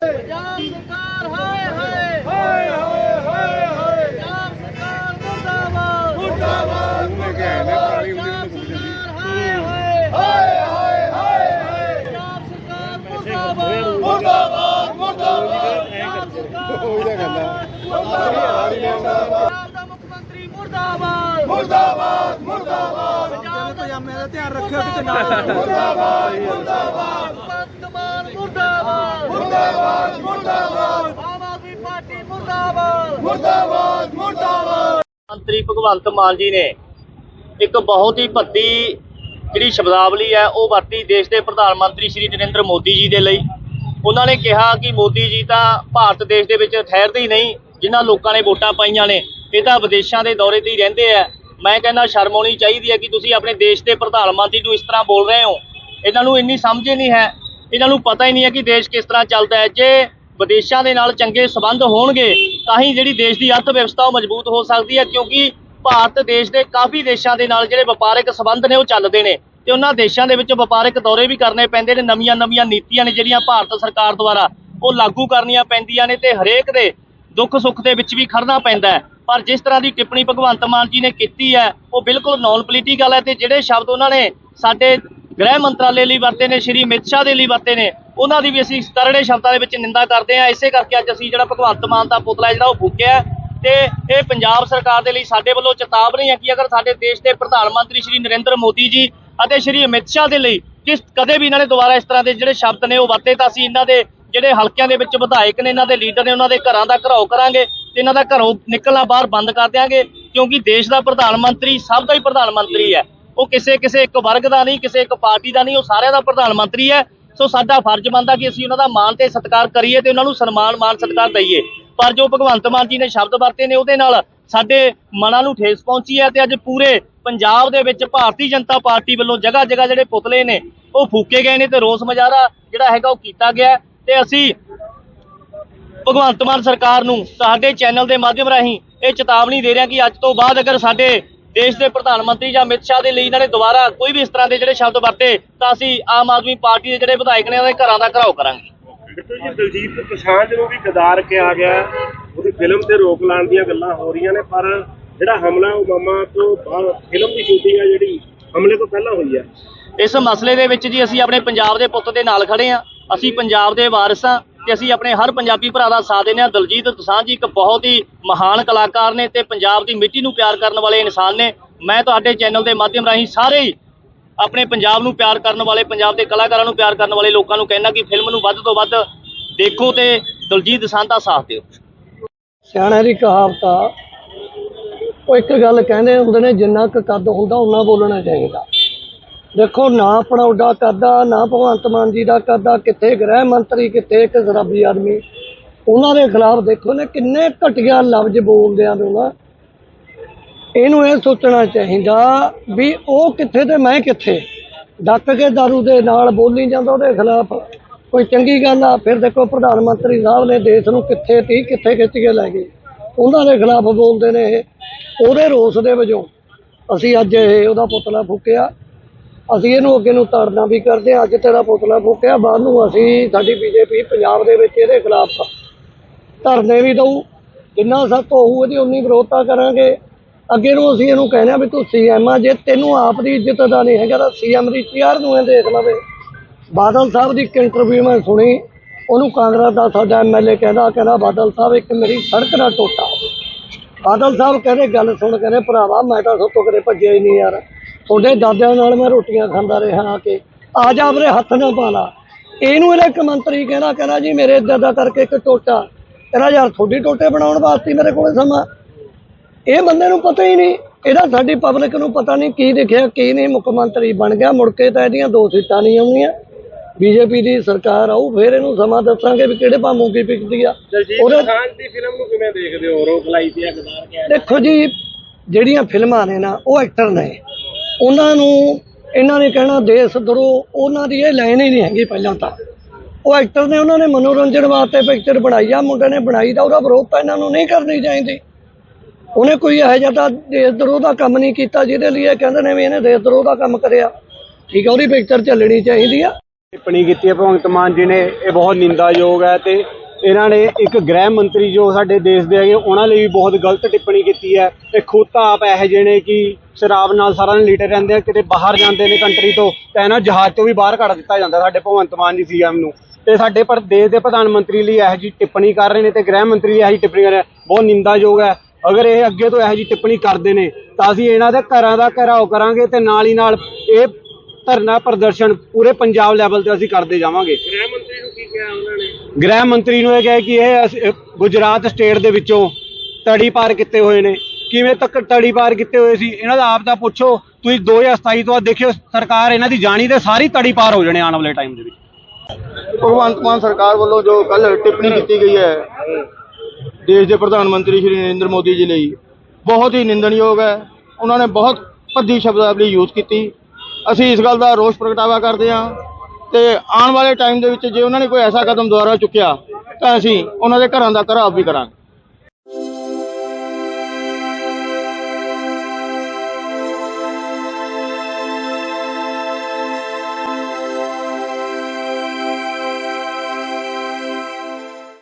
ਪੰਜਾਬ ਸਰਕਾਰ ਹਾਏ ਹਾਏ ਹਾਏ ਹਾਏ ਹਾਏ ਹਾਏ ਪੰਜਾਬ ਸਰਕਾਰ ਮੁਰਦਾਬਾਦ ਮੁਰਦਾਬਾਦ ਮੁਰਦਾਬਾਦ ਪੰਜਾਬ ਸਰਕਾਰ ਹਾਏ ਹਾਏ ਹਾਏ ਹਾਏ ਹਾਏ ਹਾਏ ਪੰਜਾਬ ਸਰਕਾਰ ਮੁਰਦਾਬਾਦ ਮੁਰਦਾਬਾਦ ਮੁਰਦਾਬਾਦ ਪੰਜਾਬ ਸਰਕਾਰ ਉਹੀ ਗੱਲ ਮੁੱਖ ਮੰਤਰੀ ਮੁਰਦਾਬਾਦ ਮੁਰਦਾਬਾਦ ਮੁਰਦਾਬਾਦ। ਪਜਾਮੇ ਦਾ ਧਿਆਨ ਰੱਖਿਓ ਕਿਤੇ ਨਾ ਮੁਰਦਾਬਾਦ ਮੁਰਦਾਬਾਦ। ਵਰਤਮਾਨ ਮੁਰਦਾਬਾਦ। ਮੁਰਦਾਬਾਦ ਮੁਰਦਾਬਾਦ। ਆਮ ਆਦਮੀ ਪਾਰਟੀ ਮੁਰਦਾਬਾਦ। ਮੁਰਦਾਬਾਦ ਮੁਰਦਾਬਾਦ। ਮੰਤਰੀ ਭਗਵੰਤ ਮਾਨ ਜੀ ਨੇ ਇੱਕ ਬਹੁਤ ਹੀ ਭੱਦੀ ਜਿਹੜੀ ਸ਼ਬਦਾਵਲੀ ਹੈ ਉਹ ਵਰਤੀ ਦੇਸ਼ ਦੇ ਪ੍ਰਧਾਨ ਮੰਤਰੀ ਸ਼੍ਰੀ ਨਰਿੰਦਰ ਮੋਦੀ ਜੀ ਦੇ ਲਈ। ਉਹਨਾਂ ਨੇ ਕਿਹਾ ਕਿ ਮੋਦੀ ਜੀ ਤਾਂ ਭਾਰਤ ਦੇਸ਼ ਦੇ ਵਿੱਚ ਠਹਿਰਦੇ ਹੀ ਨਹੀਂ ਜਿਨ੍ਹਾਂ ਲੋਕਾਂ ਨੇ ਵੋਟਾਂ ਪਾਈਆਂ ਨੇ ਇਹ ਤਾਂ ਵਿਦੇਸ਼ਾਂ ਦੇ ਦੌਰੇ ਤੇ ਹੀ ਰਹਿੰਦੇ ਆ। ਮੈਂ ਕਹਿੰਦਾ ਸ਼ਰਮ ਆਉਣੀ ਚਾਹੀਦੀ ਹੈ ਕਿ ਤੁਸੀਂ ਆਪਣੇ ਦੇਸ਼ ਦੇ ਪ੍ਰਧਾਨ ਮੰਤਰੀ ਨੂੰ ਇਸ ਤਰ੍ਹਾਂ ਬੋਲ ਰਹੇ ਹੋ। ਇਹਨਾਂ ਨੂੰ ਇੰਨੀ ਸਮਝ ਹੀ ਨਹੀਂ ਹੈ। ਇਹਨਾਂ ਨੂੰ ਪਤਾ ਹੀ ਨਹੀਂ ਹੈ ਕਿ ਦੇਸ਼ ਕਿਸ ਤਰ੍ਹਾਂ ਚੱਲਦਾ ਹੈ। ਜੇ ਵਿਦੇਸ਼ਾਂ ਦੇ ਨਾਲ ਚੰਗੇ ਸਬੰਧ ਹੋਣਗੇ, ਤਾਂ ਹੀ ਜਿਹੜੀ ਦੇਸ਼ ਦੀ ਅਰਥ ਵਿਵਸਥਾ ਉਹ ਮਜ਼ਬੂਤ ਹੋ ਸਕਦੀ ਹੈ, ਕਿਉਂਕਿ ਭਾਰਤ ਦੇਸ਼ ਦੇ ਕਾਫੀ ਦੇਸ਼ਾਂ ਦੇ ਨਾਲ ਜਿਹੜੇ ਵਪਾਰਕ ਸਬੰਧ ਨੇ, ਉਹ ਚੱਲਦੇ ਨੇ। ਤੇ ਉਹਨਾਂ ਦੇਸ਼ਾਂ ਦੇ ਵਿੱਚ ਵਪਾਰਕ ਦੌਰੇ ਵੀ ਕਰਨੇ ਪੈਂਦੇ ਨੇ। ਨਵੀਆਂ-ਨਵੀਆਂ ਨੀਤੀਆਂ ਨੇ ਜਿਹੜੀਆਂ ਭਾਰਤ ਸਰਕਾਰ ਦੁਆਰਾ ਉਹ ਲਾਗੂ ਕਰਨੀਆਂ ਪੈਂਦੀਆਂ ਨੇ ਤੇ ਹਰੇਕ ਦੇ ਦੁੱਖ ਸੁੱਖ ਦੇ ਵਿੱਚ ਵੀ ਖੜਨਾ ਪੈਂਦਾ ਹੈ। ਪਰ ਜਿਸ ਤਰ੍ਹਾਂ ਦੀ ਟਿੱਪਣੀ ਭਗਵੰਤ ਮਾਨ ਜੀ ਨੇ ਕੀਤੀ ਹੈ, ਉਹ ਬਿਲਕੁਲ ਨਾਨ ਪੋਲੀਟੀਕਲ ਹੈ ਤੇ ਜਿਹੜੇ ਸ਼ਬਦ ਉਹਨਾਂ ਨੇ ਸਾਡੇ ਗ੍ਰਹਿ ਮੰਤਰਾਲੇ ਲਈ ਵਰਤੇ ਨੇ, ਸ਼੍ਰੀ ਅਮਿਤ ਸ਼ਾਹ ਦੇ ਲਈ ਵਰਤੇ ਨੇ, ਉਹਨਾਂ ਦੀ ਵੀ ਅਸੀਂ ਕਰੜੇ ਸ਼ਬਦਾਂ ਦੇ ਵਿੱਚ ਨਿੰਦਾ ਕਰਦੇ ਹਾਂ। ਇਸੇ ਕਰਕੇ ਅੱਜ ਅਸੀਂ ਜਿਹੜਾ ਭਗਵੰਤ ਮਾਨ ਦਾ ਪੁਤਲਾ ਜਿਹੜਾ ਉਹ ਫੂਕਿਆ ਹੈ ਤੇ ਇਹ ਪੰਜਾਬ ਸਰਕਾਰ ਦੇ ਲਈ ਸਾਡੇ ਵੱਲੋਂ ਚੇਤਾਵਨੀ ਹੈ ਕਿ ਅਗਰ ਸਾਡੇ ਦੇਸ਼ ਦੇ ਪ੍ਰਧਾਨ ਮੰਤਰੀ ਸ਼੍ਰੀ ਨਰਿੰਦਰ ਮੋਦੀ ਜੀ ਅਤੇ ਸ਼੍ਰੀ ਅਮਿਤ ਸ਼ਾਹ ਦੇ ਲਈ ਕਿਸ ਕਦੇ ਵੀ ਇਹਨਾਂ ਨੇ ਦੁਬਾਰਾ ਇਸ ਤਰ੍ਹਾਂ ਦੇ ਜਿਹੜੇ ਸ਼ਬਦ ਨੇ ਉਹ ਵਰਤੇ, ਤਾਂ ਅਸੀਂ ਇਹਨਾਂ ਦੇ ਜਿਹੜੇ ਹਲਕਿਆਂ ਦੇ ਵਿੱਚ ਵਿਧਾਇਕ ਨੇ, ਇਹਨਾਂ ਦੇ ਲੀਡਰ ਨੇ, ਉਹਨਾਂ ਦੇ ਘਰਾਂ ਦਾ ਘਰਾਓ ਕਰਾਂਗੇ ਤੇ ਇਹਨਾਂ ਦਾ ਘਰੋਂ ਨਿਕਲਣਾ ਬਾਹਰ ਬੰਦ ਕਰ ਦਿਆਂਗੇ, ਕਿਉਂਕਿ ਦੇਸ਼ ਦਾ ਪ੍ਰਧਾਨ ਮੰਤਰੀ ਸਭ ਦਾ ਹੀ ਪ੍ਰਧਾਨ ਮੰਤਰੀ ਹੈ। ਉਹ ਕਿਸੇ ਕਿਸੇ ਇੱਕ ਵਰਗ ਦਾ ਨਹੀਂ, ਕਿਸੇ ਇੱਕ ਪਾਰਟੀ ਦਾ ਨਹੀਂ, ਉਹ ਸਾਰਿਆਂ ਦਾ ਪ੍ਰਧਾਨ ਮੰਤਰੀ ਹੈ। ਸੋ ਸਾਡਾ ਫਰਜ਼ ਬਣਦਾ ਕਿ ਅਸੀਂ ਉਹਨਾਂ ਦਾ ਮਾਣ ਤੇ ਸਤਿਕਾਰ ਕਰੀਏ ਤੇ ਉਹਨਾਂ ਨੂੰ ਸਨਮਾਨ ਮਾਨ ਸਤਿਕਾਰ ਦਈਏ। ਪਰ ਜੋ ਭਗਵੰਤ ਮਾਨ ਜੀ ਨੇ ਸ਼ਬਦ ਵਰਤੇ ਨੇ, ਉਹਦੇ ਨਾਲ ਸਾਡੇ ਮਨਾਂ ਨੂੰ ਠੇਸ ਪਹੁੰਚੀ ਹੈ ਤੇ ਅੱਜ ਪੂਰੇ ਪੰਜਾਬ ਦੇ ਵਿੱਚ ਭਾਰਤੀ ਜਨਤਾ ਪਾਰਟੀ ਵੱਲੋਂ ਜਗ੍ਹਾ ਜਗ੍ਹਾ ਜਿਹੜੇ ਪੁਤਲੇ ਨੇ, ਉਹ ਫੂਕੇ ਗਏ ਨੇ ਤੇ ਰੋਸ ਮੁਜ਼ਾਹਰਾ ਜਿਹੜਾ ਹੈਗਾ ਉਹ ਕੀਤਾ ਗਿਆ ਤੇ ਅਸੀਂ ਭਗਵੰਤ ਮਾਨ ਸਰਕਾਰ ਨੂੰ ਸਾਡੇ ਚੈਨਲ ਦੇ ਮਾਧਿਅਮ ਰਾਹੀਂ ਇਹ ਚੇਤਾਵਨੀ ਦੇ ਰਿਹਾ ਕਿ ਅੱਜ ਤੋਂ ਬਾਅਦ ਅਗਰ ਸਾਡੇ ਦੇਸ਼ ਦੇ ਪ੍ਰਧਾਨ ਮੰਤਰੀ ਜਾਂ ਅਮਿਤ ਸ਼ਾਹ ਦੇ ਲਈ ਇਹਨਾਂ ਨੇ ਦੁਬਾਰਾ ਕੋਈ ਵੀ ਇਸ ਤਰ੍ਹਾਂ ਦੇ ਜਿਹੜੇ ਸ਼ਬਦ ਵਰਤੇ ਤਾਂ ਅਸੀਂ ਆਮ ਆਦਮੀ ਪਾਰਟੀ ਦੇ ਜਿਹੜੇ ਵਿਧਾਇਕ ਨੇ ਉਹਨਾਂ ਦੇ ਘਰਾਂ ਦਾ ਘਰਾਓ ਕਰਾਂਗੇ ਬਿੱਟੂ ਜੀ ਦਲਜੀਤ ਪਛਾਣ ਨੂੰ ਵੀ ਗਦਾਰ ਕਿਹਾ ਗਿਆ। ਉਹਦੀ ਫਿਲਮ ਤੇ ਰੋਕ ਲਾਉਣ ਦੀਆਂ ਗੱਲਾਂ ਹੋ ਰਹੀਆਂ ਨੇ ਪਰ ਜਿਹੜਾ ਹਮਲਾ ਓਬਾਮਾ ਤੋਂ ਬਾਅਦ ਫਿਲਮ ਦੀ ਸ਼ੂਟਿੰਗ ਹੈ ਜਿਹੜੀ ਹਮਲੇ ਤੋਂ ਪਹਿਲਾਂ ਹੋਈ ਹੈ ਇਸ ਮਸਲੇ ਦੇ ਵਿੱਚ ਜੀ ਅਸੀਂ ਆਪਣੇ ਪੰਜਾਬ ਦੇ ਪੁੱਤ ਦੇ ਨਾਲ ਖੜੇ ਹਾਂ ਅਸੀਂ ਪੰਜਾਬ ਦੇ ਵਾਰਿਸ ਹਾਂ ਤੇ ਅਸੀਂ ਆਪਣੇ ਹਰ ਪੰਜਾਬੀ ਭਰਾ ਦਾ ਸਾਥ ਦਿੰਦੇ ਹਾਂ। ਦਲਜੀਤ ਦੋਸਾਂਝ ਜੀ ਇੱਕ ਬਹੁਤ ਹੀ ਮਹਾਨ ਕਲਾਕਾਰ ਨੇ ਤੇ ਪੰਜਾਬ ਦੀ ਮਿੱਟੀ ਨੂੰ ਪਿਆਰ ਕਰਨ ਵਾਲੇ ਇਨਸਾਨ ਨੇ। ਮੈਂ ਤੁਹਾਡੇ ਚੈਨਲ ਦੇ ਮਾਧਿਅਮ ਰਾਹੀਂ ਸਾਰੇ ਹੀ ਆਪਣੇ ਪੰਜਾਬ ਨੂੰ ਪਿਆਰ ਕਰਨ ਵਾਲੇ, ਪੰਜਾਬ ਦੇ ਕਲਾਕਾਰਾਂ ਨੂੰ ਪਿਆਰ ਕਰਨ ਵਾਲੇ ਲੋਕਾਂ ਨੂੰ ਕਹਿਣਾ ਕਿ ਫਿਲਮ ਨੂੰ ਵੱਧ ਤੋਂ ਵੱਧ ਦੇਖੋ ਤੇ ਦਲਜੀਤ ਦੋਸਾਂਝ ਦਾ ਸਾਥ ਦਿਓ। ਸਿਆਣਿਆਂ ਦੀ ਕਹਾਵਤ ਆ, ਉਹ ਇੱਕ ਗੱਲ ਕਹਿੰਦੇ ਹੁੰਦੇ ਨੇ, ਜਿੰਨਾ ਕੁ ਕੱਦ ਹੁੰਦਾ ਉਹਨਾਂ ਬੋਲਣਾ ਚਾਹੀਦਾ। ਦੇਖੋ, ਨਾ ਆਪਣਾ ਕਰਦਾ, ਨਾ ਭਗਵੰਤ ਮਾਨ ਜੀ ਦਾ ਕਰਦਾ, ਕਿੱਥੇ ਗ੍ਰਹਿ ਮੰਤਰੀ, ਕਿੱਥੇ ਇੱਕ ਸ਼ਰਾਬੀ ਆਦਮੀ। ਉਹਨਾਂ ਦੇ ਖਿਲਾਫ ਦੇਖੋ ਨੇ ਕਿੰਨੇ ਘਟੀਆ ਲਫ਼ਜ਼ ਬੋਲਦੇ ਆ ਦੋਨਾਂ ਇਹਨੂੰ ਇਹ ਸੋਚਣਾ ਚਾਹੀਦਾ ਵੀ ਉਹ ਕਿੱਥੇ ਤੇ ਮੈਂ ਕਿੱਥੇ। ਡੱਕ ਕੇ ਦਾਰੂ ਦੇ ਨਾਲ ਬੋਲੀ ਜਾਂਦਾ, ਉਹਦੇ ਖਿਲਾਫ ਕੋਈ ਚੰਗੀ ਗੱਲ ਆ, ਫਿਰ ਦੇਖੋ ਪ੍ਰਧਾਨ ਮੰਤਰੀ ਸਾਹਿਬ ਨੇ ਦੇਸ਼ ਨੂੰ ਕਿੱਥੇ ਤੀ ਕਿੱਥੇ ਖਿੱਚ ਕੇ ਲੈ ਗਏ। ਉਹਨਾਂ ਦੇ ਖਿਲਾਫ ਬੋਲਦੇ ਨੇ ਇਹ। ਉਹਦੇ ਰੋਸ ਦੇ ਵਜੋਂ ਅਸੀਂ ਅੱਜ ਇਹ ਉਹਦਾ ਪੁਤਲਾ ਫੂਕਿਆ। ਅਸੀਂ ਇਹਨੂੰ ਅੱਗੇ ਨੂੰ ਤਾੜਨਾ ਵੀ ਕਰਦੇ ਹਾਂ, ਅੱਜ ਤੇਰਾ ਪੁਤਲਾ ਫੂਕਿਆ, ਬਾਅਦ ਨੂੰ ਅਸੀਂ ਸਾਡੀ ਬੀਜੇਪੀ ਪੰਜਾਬ ਦੇ ਵਿੱਚ ਇਹਦੇ ਖਿਲਾਫ ਧਰਨੇ ਵੀ ਦਊ, ਜਿੰਨਾ ਸਖਤ ਹੋਊ ਇਹਦੀ ਉਨੀ ਵਿਰੋਧਤਾ ਕਰਾਂਗੇ। ਅੱਗੇ ਨੂੰ ਅਸੀਂ ਇਹਨੂੰ ਕਹਿੰਦੇ ਆ ਵੀ ਤੂੰ ਸੀਐਮ ਆ, ਜੇ ਤੈਨੂੰ ਆਪ ਦੀ ਇੱਜ਼ਤ ਦਾ ਨਹੀਂ ਹੈਗਾ ਤਾਂ ਸੀਐਮ ਦੀ ਚੇਅਰ ਨੂੰ ਇਹ ਦੇਖ ਲਵੇ। ਬਾਦਲ ਸਾਹਿਬ ਦੀ ਇੱਕ ਇੰਟਰਵਿਊ ਮੈਂ ਸੁਣੀ, ਉਹਨੂੰ ਕਾਂਗਰਸ ਦਾ ਸਾਡਾ ਐਮਐਲਏ ਕਹਿੰਦਾ ਕਹਿੰਦਾ ਬਾਦਲ ਸਾਹਿਬ, ਇੱਕ ਮੇਰੀ ਸੜਕ ਦਾ ਟੋਟਾ। ਬਾਦਲ ਸਾਹਿਬ ਕਹਿੰਦੇ, ਗੱਲ ਸੁਣ, ਕਹਿੰਦੇ, ਭਰਾਵਾ ਮੈਂ ਤਾਂ ਸੋਤੋਂ ਕਦੇ ਭੱਜਿਆ ਹੀ ਨਹੀਂ ਯਾਰ। ਤੁਹਾਡੇ ਦਾਦਿਆਂ ਨਾਲ ਮੈਂ ਰੋਟੀਆਂ ਖਾਂਦਾ ਰਿਹਾ ਆ ਕੇ। ਆ ਜਾ ਆਪਣੇ ਹੱਥ ਨਾਲ ਪਾ ਲਾ। ਇਹਨੂੰ ਇਹਦਾ ਇੱਕ ਮੰਤਰੀ ਕਹਿੰਦਾ ਕਹਿੰਦਾ ਜੀ ਮੇਰੇ ਇੱਦਾਂ ਦਾ ਕਰਕੇ ਇੱਕ ਟੋਟਾ। ਕਹਿੰਦਾ ਯਾਰ ਤੁਹਾਡੀ ਟੋਟੇ ਬਣਾਉਣ ਵਾਸਤੇ ਮੇਰੇ ਕੋਲੇ ਸਮਾਂ ਇਹ ਬੰਦੇ ਨੂੰ ਪਤਾ ਹੀ ਨਹੀਂ। ਇਹਦਾ ਸਾਡੀ ਪਬਲਿਕ ਨੂੰ ਪਤਾ ਨਹੀਂ ਕੀ ਦਿਖਿਆ ਕੀ ਨਹੀਂ। ਮੁੱਖ ਮੰਤਰੀ ਬਣ ਗਿਆ ਮੁੜ ਕੇ ਤਾਂ ਇਹਦੀਆਂ ਦੋ ਸੀਟਾਂ ਨਹੀਂ ਆਉਣੀਆਂ। ਬੀਜੇਪੀ ਦੀ ਸਰਕਾਰ ਆਊ ਫਿਰ ਇਹਨੂੰ ਸਮਾਂ ਦੱਸਾਂਗੇ ਵੀ ਕਿਹੜੇ ਭਾਮੂ ਕੀ ਪਿਕਦੀ ਆ। ਉਹਦੇ- ਪਛਾਣ ਦੀ ਫਿਲਮ ਨੂੰ ਕਿਵੇਂ ਦੇਖਦੇ ਹੋ? ਰੋਕ ਲਾਈ ਤੇ ਕਿਹਾ ਦੇਖੋ ਜੀ ਜਿਹੜੀਆਂ ਫਿਲਮਾਂ ਨੇ ਨਾ ਉਹ ਐਕਟਰ ਨੇ। ਉਹਨਾਂ ਨੂੰ, ਇਹਨਾਂ ਨੇ ਕਹਿਣਾ ਦੇਸ਼ ਦਰੋ, ਉਹਨਾਂ ਦੀ ਇਹ ਲਾਈਨ ਹੀ ਨਹੀਂ ਹੈਗੀ ਪਹਿਲਾਂ ਤਾਂ। ਉਹ ਐਕਟਰ ਨੇ ਉਹਨਾਂ ਨੇ ਮਨੋਰੰਜਨ ਵਾਸਤੇ ਪਿਕਚਰ ਬਣਾਈ ਆ, ਮੁੰਡੇ ਨੇ ਬਣਾਈ ਦਾ ਉਹਦਾ ਵਿਰੋਧ ਤਾਂ ਇਹਨਾਂ ਨੂੰ ਨਹੀਂ ਕਰਨੀ ਚਾਹੀਦੀ। ਉਹਨੇ ਕੋਈ ਇਹੋ ਜਿਹਾ ਤਾਂ ਦੇਸ਼ ਦਰੋਹ ਦਾ ਕੰਮ ਨਹੀਂ ਕੀਤਾ ਜਿਹਦੇ ਲਈ ਇਹ ਕਹਿੰਦੇ ਨੇ ਵੀ ਇਹਨੇ ਦੇਸ਼ ਦਰੋਹ ਦਾ ਕੰਮ ਕਰਿਆ। ਠੀਕ ਹੈ ਉਹਦੀ ਪਿਕਚਰ ਚੱਲਣੀ ਚਾਹੀਦੀ ਆ। ਟਿੱਪਣੀ ਕੀਤੀ ਹੈ ਭਗਵੰਤ ਮਾਨ ਜੀ ਨੇ, ਇਹ ਬਹੁਤ ਨਿੰਦਾਯੋਗ ਹੈ ਤੇ ਇਹਨਾਂ ਨੇ ਇੱਕ ਗ੍ਰਹਿ ਮੰਤਰੀ ਜੋ ਸਾਡੇ ਦੇਸ਼ ਦੇ ਹੈਗੇ, ਉਹਨਾਂ ਲਈ ਵੀ ਬਹੁਤ ਗਲਤ ਟਿੱਪਣੀ ਕੀਤੀ ਹੈ। ਤੇ ਖੁਦ ਤਾਂ ਆਪ ਇਹੋ ਜਿਹੇ ਨੇ ਕਿ ਸ਼ਰਾਬ ਨਾਲ ਸਾਰਾ ਦਿਨ ਲੀਟਰ ਰਹਿੰਦੇ ਆ, ਕਿਤੇ ਬਾਹਰ ਜਾਂਦੇ ਨੇ ਕੰਟਰੀ ਤੋਂ, ਤਾਂ ਇਹਨਾਂ ਜਹਾਜ਼ ਤੋਂ ਵੀ ਬਾਹਰ ਕੱਢ ਦਿੱਤਾ ਜਾਂਦਾ ਸਾਡੇ ਭਗਵੰਤ ਮਾਨ ਜੀ ਸੀਐਮ ਨੂੰ। ਤੇ ਸਾਡੇ ਪਰ ਦੇਸ਼ ਦੇ ਪ੍ਰਧਾਨ ਮੰਤਰੀ ਲਈ ਇਹੋ ਜਿਹੀ ਟਿੱਪਣੀ ਕਰ ਰਹੇ ਨੇ ਤੇ ਗ੍ਰਹਿ ਮੰਤਰੀ ਲਈ ਇਹੋ ਜਿਹੀ ਟਿੱਪਣੀ ਕਰ ਰਹੇ ਬਹੁਤ ਨਿੰਦਾਯੋਗ ਹੈ। ਅਗਰ ਇਹ ਅੱਗੇ ਤੋਂ ਇਹੋ ਜਿਹੀ ਟਿੱਪਣੀ ਕਰਦੇ ਨੇ, ਤਾਂ ਅਸੀਂ ਇਹਨਾਂ ਦੇ ਘਰਾਂ ਦਾ ਘਿਰਾਓ ਕਰਾਂਗੇ ਤੇ ਨਾਲ ਹੀ ਨਾਲ ਇਹ ਧਰਨਾ ਪ੍ਰਦਰਸ਼ਨ ਪੂਰੇ ਪੰਜਾਬ ਲੈਵਲ ਤੇ ਅਸੀਂ ਕਰਦੇ ਜਾਵਾਂਗੇ। ਗ੍ਰਹਿ ਮੰਤਰੀ ਨੂੰ ਕੀ ਕਿਹਾ ਉਹਨਾਂ ਨੇ? ਗ੍ਰਹਿ ਮੰਤਰੀ ਨੂੰ ਇਹ ਕਿਹਾ ਕਿ ਇਹ ਅਸ- ਗੁਜਰਾਤ ਸਟੇਟ ਦੇ ਵਿੱਚੋਂ ਤੜੀ ਪਾਰ ਕੀਤੇ ਹੋਏ ਨੇ। ਕਿਵੇਂ ਤੱਕ ਤੜੀ ਪਾਰ ਕੀਤੇ ਹੋਏ ਸੀ? ਇਹਨਾਂ ਦਾ ਆਪ ਦਾ ਪੁੱਛੋ। ਤੁਸੀਂ 2027 ਤੋਂ ਬਾਅਦ ਦੇਖਿਓ ਸਰਕਾਰ ਇਹਨਾਂ ਦੀ ਜਾਣੀ ਤੇ ਸਾਰੀ ਤੜੀ ਪਾਰ ਹੋ ਜਾਣੇ ਆਉਣ ਵਾਲੇ ਟਾਈਮ ਦੇ ਵਿੱਚ। ਭਗਵੰਤ ਮਾਨ ਸਰਕਾਰ ਵੱਲੋਂ ਜੋ ਕੱਲ ਟਿੱਪਣੀ ਕੀਤੀ ਗਈ ਹੈ ਦੇਸ਼ ਦੇ ਪ੍ਰਧਾਨ ਮੰਤਰੀ ਸ਼੍ਰੀ ਨਰਿੰਦਰ ਮੋਦੀ ਜੀ ਲਈ ਬਹੁਤ ਹੀ ਨਿੰਦਣਯੋਗ ਹੈ। ਉਹਨਾਂ ਨੇ ਬਹੁਤ ਭੱਦੀ ਸ਼ਬਦਾਵਲੀ ਯੂਜ਼ ਕੀਤੀ। ਅਸੀਂ ਇਸ ਗੱਲ ਦਾ ਰੋਸ ਪ੍ਰਗਟਾਵਾ ਕਰਦੇ ਹਾਂ ਤੇ ਆਉਣ ਵਾਲੇ ਟਾਈਮ ਦੇ ਵਿੱਚ ਜੇ ਉਹਨਾਂ ਨੇ ਕੋਈ ਐਸਾ ਕਦਮ ਦੁਬਾਰਾ ਚੁੱਕਿਆ ਤਾਂ ਅਸੀਂ ਉਹਨਾਂ ਦੇ ਘਰਾਂ ਦਾ ਘਰਾਵ ਵੀ ਕਰਾਂਗੇ।